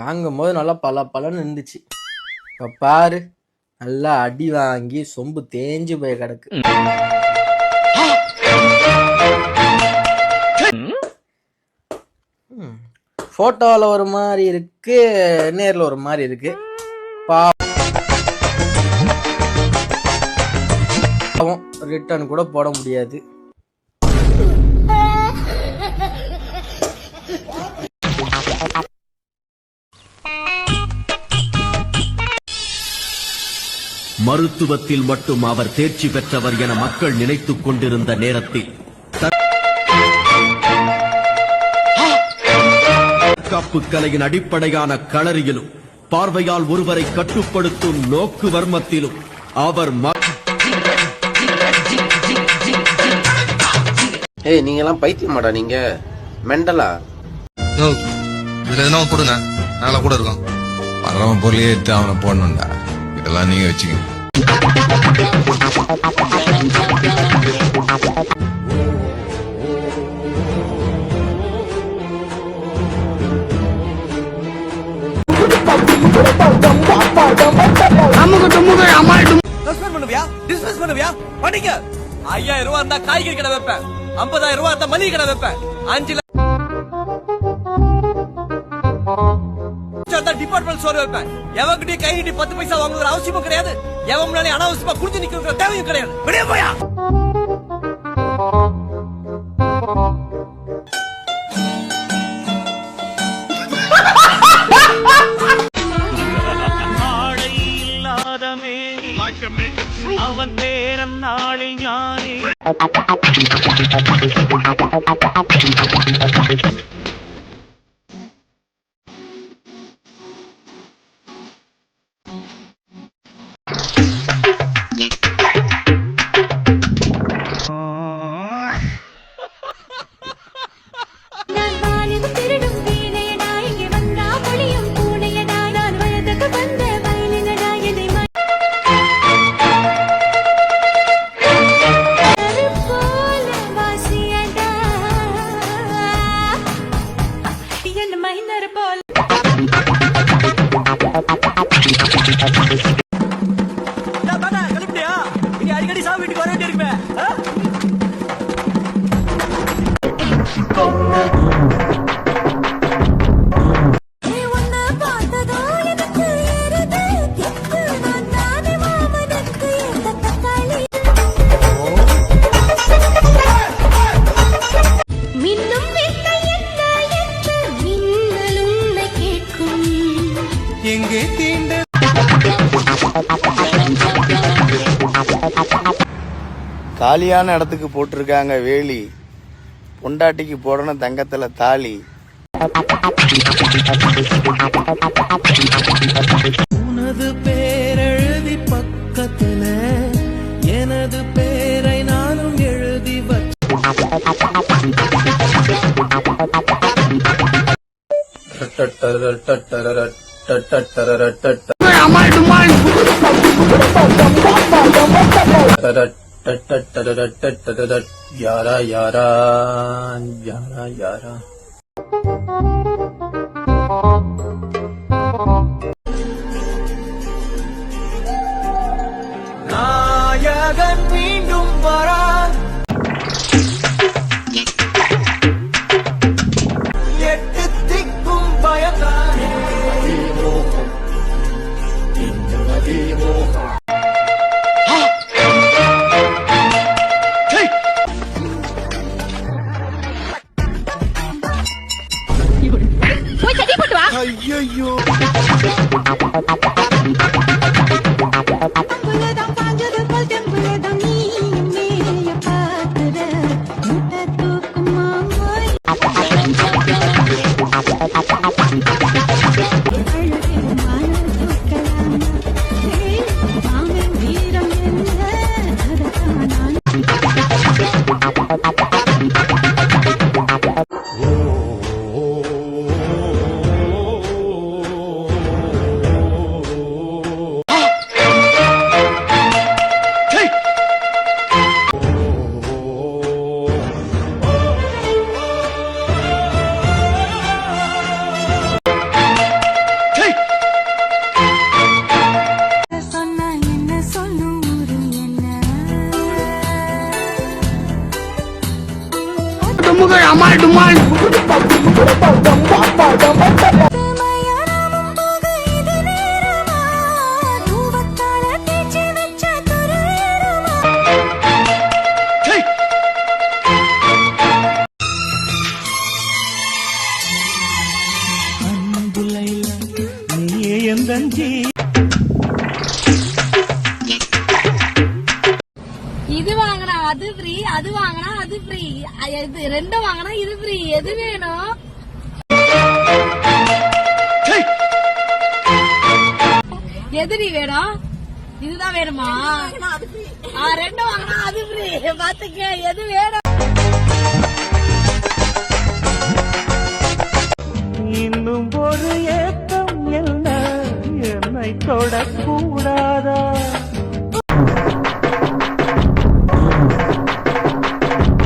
வாங்கும் போது நல்லா பல பலன்னு இருந்துச்சு. இப்போ பாரு நல்லா அடி வாங்கி சொம்பு தேஞ்சு போய் கிடக்கு. ஃபோட்டோவில் ஒரு மாதிரி இருக்கு நேரில் ஒரு மாதிரி இருக்கு. பாவம் ரிட்டர்ன் கூட போட முடியாது. மருத்துவத்தில் மட்டும் அவர் தேர்ச்சி பெற்றவர் என மக்கள் நினைத்துக் கொண்டிருந்த நேரத்தில். தற்காப்பு கலையின் அடிப்படையான களரியிலும் பார்வையால் ஒருவரை கட்டுப்படுத்தும் நோக்கு வர்மத்திலும் அவர் ம- ஏய் நீங்க எல்லாம் பைத்தியமாடா நீங்க. மெண்டலா? இதுல நாங்களா கூட இருக்கோம். வர்றவன் பொருளையே எடுத்து அவனை போடணும்டா. இதெல்லாம் நீங்க வச்சுக்கங்க. சஸ்பெண்ட் பண்ணுவியா? டிஸ்மிஸ் பண்ணுவியா? பண்ணிக்க ஐயாயிரம் ரூபா இருந்தா காய்கறி கடை வைப்பேன். ஐம்பதாயிரம் ரூபா இருந்தா மளிகை கடை வைப்பேன். அஞ்சு டிபார்ட்மெண்ட் ஸ்டோர் வைப்பேன். எவன்கிட்டயும் கை நீட்டி பத்து பைசா வாங்குற அவசியமும் கிடையாது. எவன் முன்னாடி அனாவசியமா குடிச்சு நிக்கிற தேவையும் கிடையாது. வெளியே போயா! அவன் பேரன் நாளில் ஞானி. எங்கே தீண்டு? காலியான இடத்துக்கு போட்டிருக்காங்க வேலி. பொண்டாட்டிக்கு போடணும் தங்கத்துல தாலி. உனது பேரெழுதி பக்கத்துல எனது பேரை நானும் எழுதி வச்ச யாரா யாரா யாரா யாரா நாயகன் மீண்டும் வரா you. ஜீ இது வாங்கினா அது ஃப்ரீ அது வாங்கினா அது ஃப்ரீ இது ரெண்டும் வாங்கினா இது ஃப்ரீ எது வேணும்? எதுடி வேணும்? இதுதான் வேணுமா? ஆ, ரெண்டும் வாங்கினா அது ஃப்ரீ பாத்துக்க எது வேணும்? இன்னும் ஒரு ஏக்கம் என்ன? என்னை தொடக்கூடாதா?